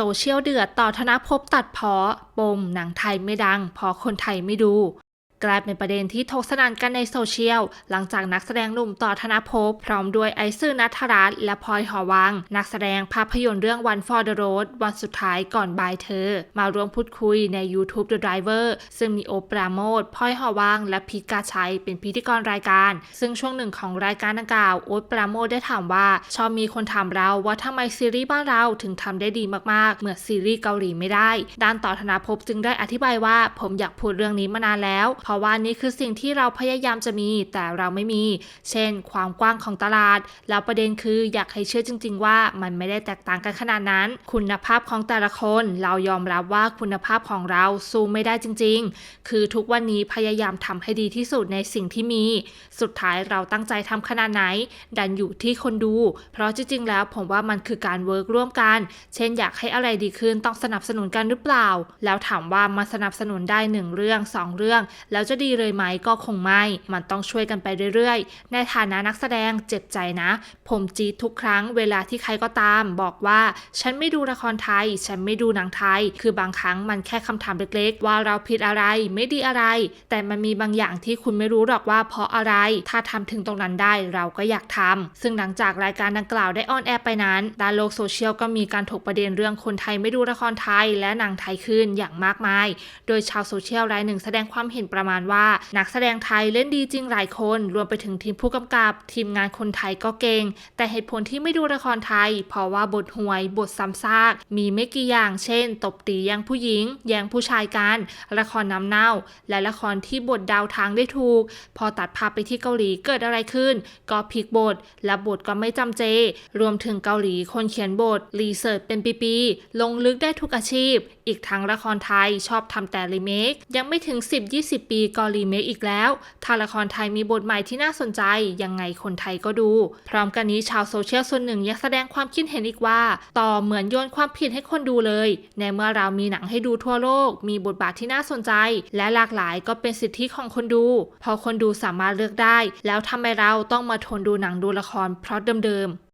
โซเชียลเดือดต่อธนภพตัดเพาะปมหนังไทยไม่ดัง พอคนไทยไม่ดู กลายเป็นประเด็นที่ถกสนั่นกันในโซเชียล หลังจากนักแสดงหนุ่มต่อธนภพพร้อมด้วยไอซ์ซื่อนัทรัตน์และพลอยหอวัง นักแสดงภาพยนตร์เรื่อง One for the Road วันสุดท้ายก่อนบายเธอ มาร่วมพูดคุยใน YouTube The Driver ซึ่งมีโอปราโมทพลอยหอวัง และพีกาชัยเป็นพิธีกรรายการ ซึ่งช่วงหนึ่งของรายการดังกล่าวโอ๊ตปราโมทได้ถามว่า ชอบมีคนถามเราว่าทำไมซีรีส์บ้านเราถึงทำได้ดีมากๆ เหมือนซีรีส์เกาหลีไม่ได้ด้านต่อธนภพจึงได้อธิบายว่าผมอยากพูดเรื่องนี้มานานแล้วราะว่านี่คือสิ่งที่เราพยายามจะมี แต่เราไม่มี เช่น ความกว้างของตลาด แล้วประเด็นคืออยากให้เชื่อจริง ๆ ว่ามันไม่ได้แตกต่างกันขนาดนั้น คุณภาพของแต่ละคน เรายอมรับว่าคุณภาพของเราสู้ไม่ได้จริง ๆ คือทุกวันนี้พยายามทำให้ดีที่สุดในสิ่งที่มี สุดท้ายเราตั้งใจทำขนาดไหน ดันอยู่ที่คนดู เพราะจริง ๆ แล้วผมว่ามันคือการเวิร์กร่วมกัน เช่น อยากให้อะไรดีขึ้นต้องสนับสนุนกันหรือเปล่า แล้วถามว่ามาสนับสนุนได้หนึ่งเรื่องสองเรื่อง แแล้วจะดีเลยไหมก็คงไม่ มันต้องช่วยกันไปเรื่อยๆ ในฐานะนักแสดงเจ็บใจนะ ผมจี๊ดทุกครั้งเวลาที่ใครก็ตาม บอกว่าฉันไม่ดูละครไทย ฉันไม่ดูหนังไทย คือบางครั้งมันแค่คำถามเล็กๆ ว่าเราผิดอะไรไม่ดีอะไร แต่มันมีบางอย่างที่คุณไม่รู้หรอกว่าเพราะอะไร ถ้าทำถึงตรงนั้นได้เราก็อยากทำซึ่งหลังจากรายการดังกล่าวได้ออนแอร์ไปนั้นด้านโลกโซเชียลก็มีการถกประเด็นเรื่องคนไทยไม่ดูละครไทย และหนังไทยขึ้นอย่างมากมาย โดยชาวโซเชียลรายหนึ่งแสดงความเห็นประมาณว่า นักแสดงไทยเล่นดีจริงหลายคน รวมไปถึงทีมผู้กำกับ ทีมงานคนไทยก็เก่ง แต่เหตุผลที่ไม่ดูละครไทย เพราะว่าบทห่วย บทซ้ำซาก มีไม่กี่อย่างเช่น ตบตีแย่งผู้หญิง แย่งผู้ชายกัน ละครน้ำเน่า และละครที่บทดาวทางได้ถูก พอตัดภาพไปที่เกาหลีเกิดอะไรขึ้น ก็พลิกบท และบทก็ไม่จำเจ รวมถึงเกาหลีคนเขียนบทรีเสิร์ชเป็นปีๆลงลึกได้ทุกอาชีพ อีกทั้งละครไทยชอบทำแต่รีเมค ยังไม่ถึง 10-20 ปีก็รีเมคอีกแล้ว ถ้าละครไทยมีบทใหม่ที่น่าสนใจ ยังไงคนไทยก็ดู พร้อมกันนี้ชาวโซเชียลส่วนหนึ่งยังแสดงความคิดเห็นอีกว่า ต่อเหมือนโยนความผิดให้คนดูเลย ในเมื่อเรามีหนังให้ดูทั่วโลก มีบทบาทที่น่าสนใจ และหลากหลายก็เป็นสิทธิของคนดู พอคนดูสามารถเลือกได้ แล้วทำไมเราต้องมาทนดูหนังดูละครเพราะเดิมๆ